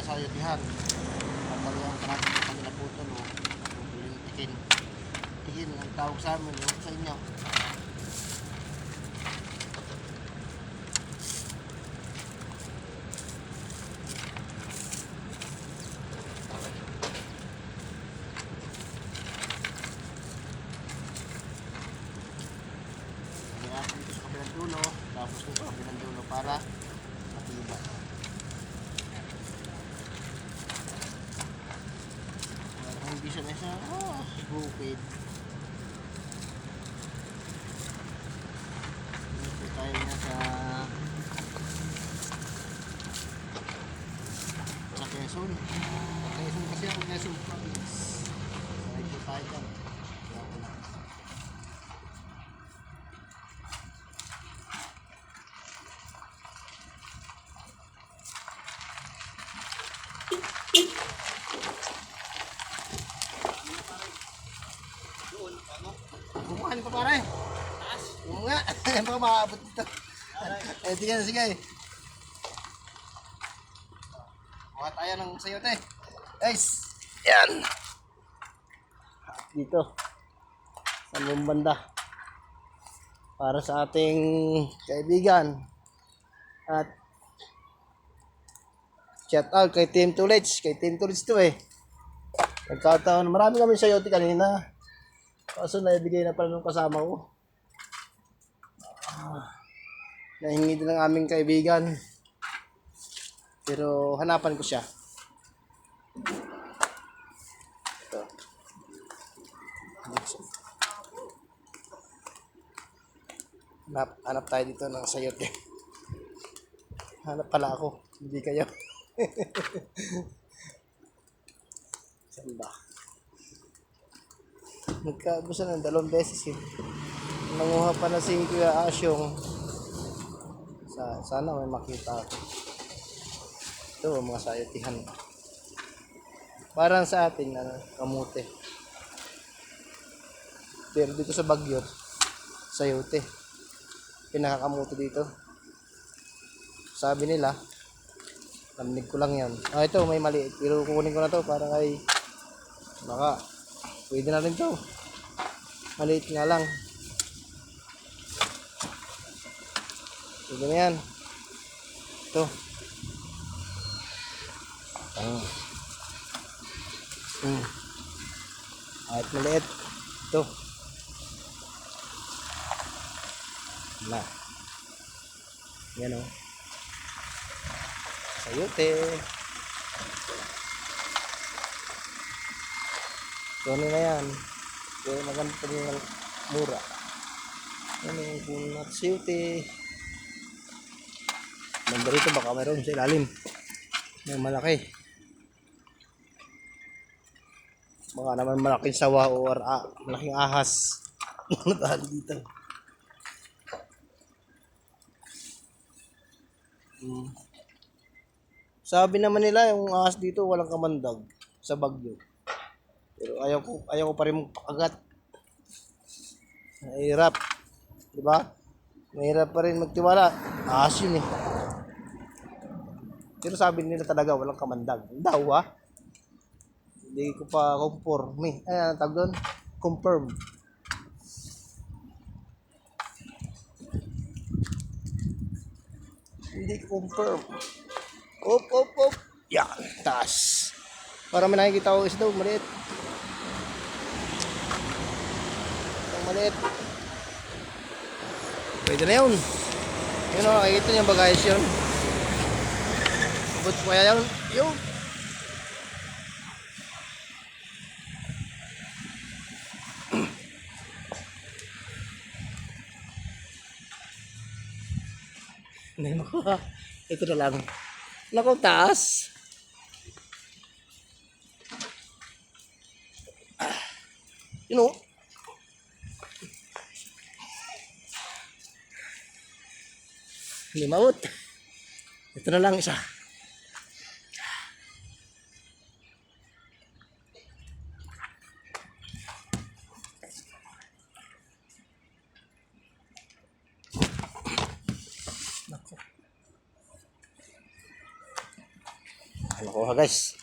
tayo sa ayutihan. Pagkalihan ka natin sa kanila putol o yung tikin. Tikin ang tawag sa amin o sa inyo. Dulo, tapos dito kabilang dulo para matiba. Siya na siya, oh, bukid. Dito tayo na sa sa Quezon. Sa Quezon kasi ako Quezon province. Sanay po tayo Kumain pa pare. Taas. Oo nga. Yan pa maabot dito. Eh, sige, sige. Kuha tayo ng sayote. Guys. Yan. Dito. Sa banda. Para sa ating kaibigan. At shout out kay Team Tulits. Kay Team Tulits to eh. Nagkataon. Marami kami sayote kanina. Kaso naibigay na pala ng kasama ko. Ah, nahingi din ng aming kaibigan. Pero hanapan ko siya. Ito. Hanap, hanap tayo dito ng sayote. Hanap pala ako. Hindi kayo. Saan ba? Nagkaubusan ng dalawang beses eh. Nanguha pa na si Kuya Asyong. Sa, sana may makita ako. Ito, mga sayatihan. Parang sa atin, ano, kamute. Pero dito sa Baguio, sayote. Pinakakamute dito. Sabi nila, naminig ko lang yan. Ah, ito, may mali. Pero kukunin ko na to para kay, baka, Pwede na rin to. Maliit nga lang. Pwede na yan. Ito. Ah. Hmm. Maliit. Ito. Wala. Yan o. Sayote. Kunin na yan. Kaya maganda pa yung mura. Yan yung kunat city. Banda rito baka mayroon sa ilalim. May malaki. Baka naman malaking sawa or ah, malaking ahas. Natahan dito. Hmm. Sabi naman nila yung ahas dito walang kamandag sa Bagyo. Pero ayaw ko, ayaw ko pa rin magpakagat. Mahirap. Di ba? Mahirap pa rin magtiwala. Ahas yun eh. Pero sabi nila talaga walang kamandag. Daw ah. Hindi ko pa confirm. Eh, ano tawag doon? Confirm. Hindi ko confirm. Op, op, op. Yan. Taas. Para may nakikita ko isda, maliit. Ang maliit. Pwede na yun. Yun o, nakikita niyo ba guys yun? Ko kaya yun. Yun. Mo Ito na lang. Nako, taas. You know, Maut. Ito na lang isa. Nako. nakuha guys.